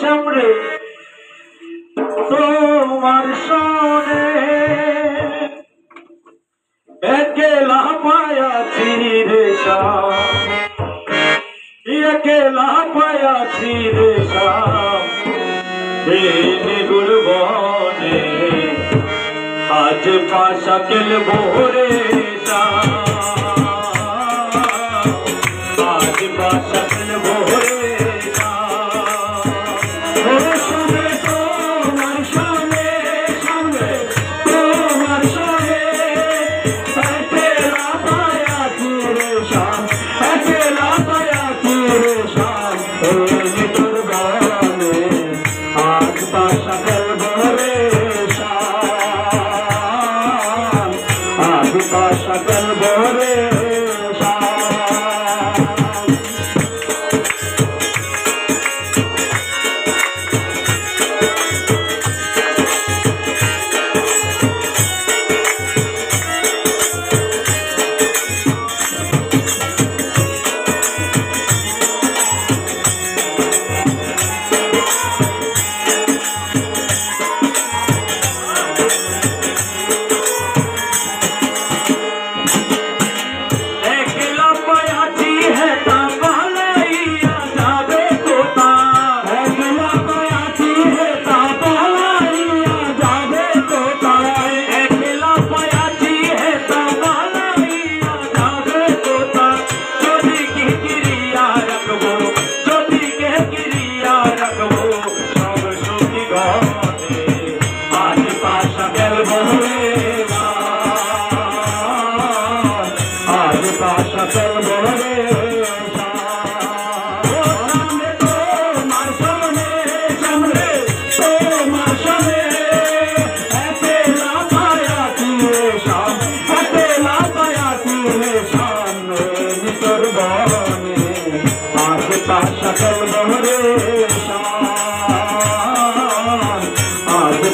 সামনে তোমার সনে একেলা পায়া চিরে একেলা পায়া চিরে নিগুল বনে আজ পাশা কেল ভোরে সা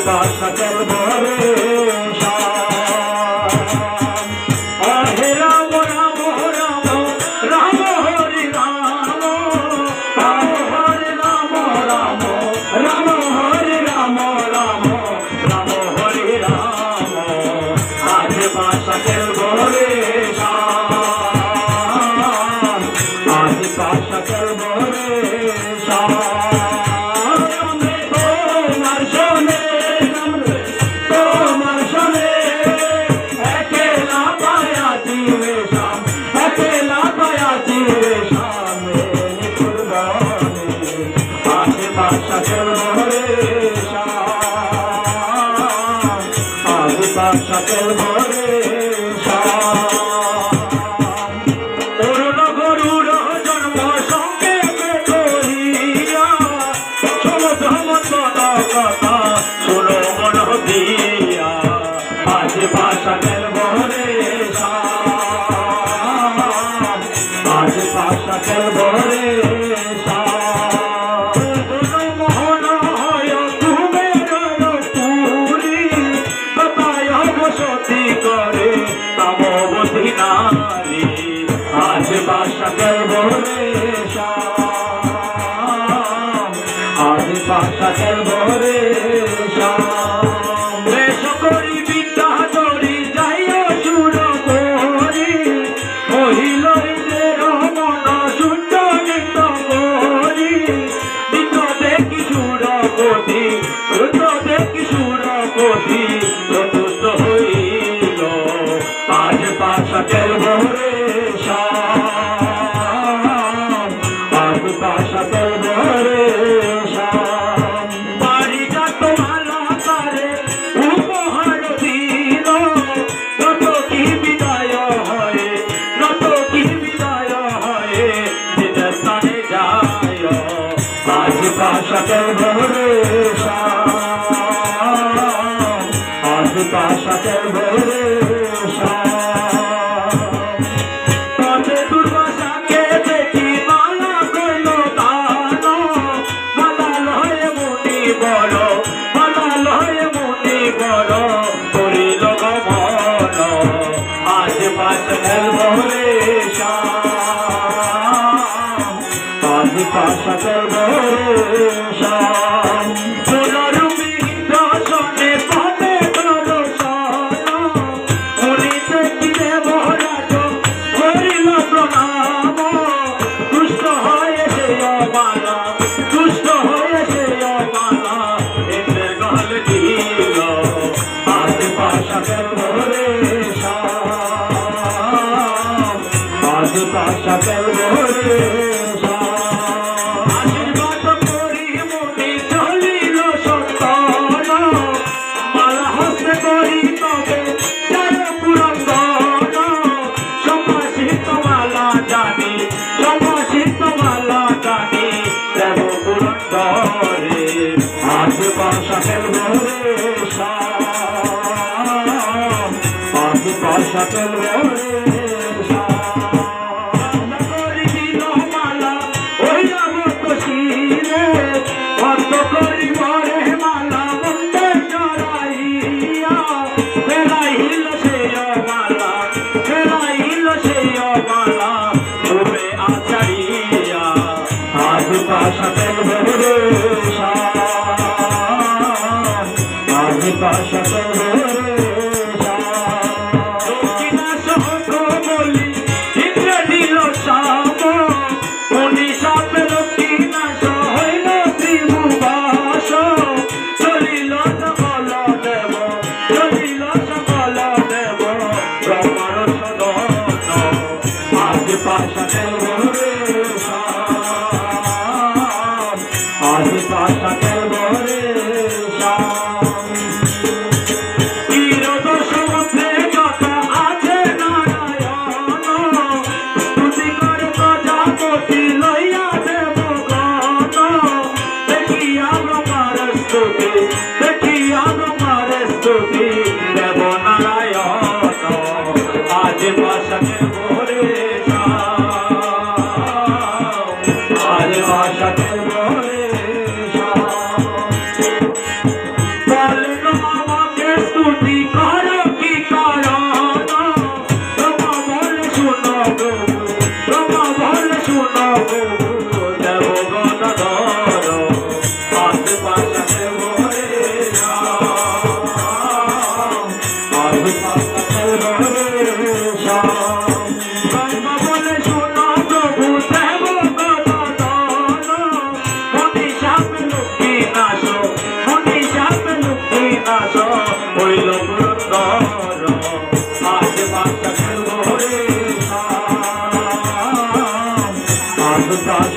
কাকা করব রে Oh, আশাতে ভরসা অদ্ভুত আশাতে ভরসা বলো মনালয় মুনি বলো করিল গমন। আজ পাশ ভরে শ্যাম আজ পাশ ভরে সকল আজ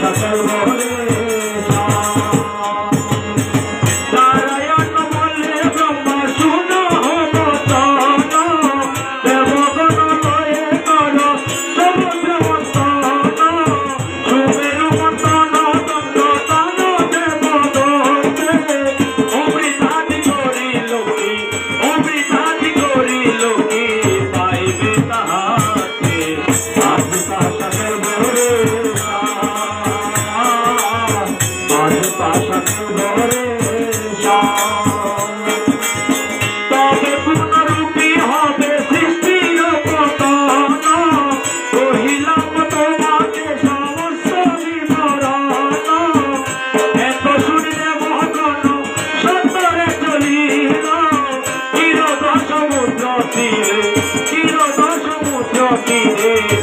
রে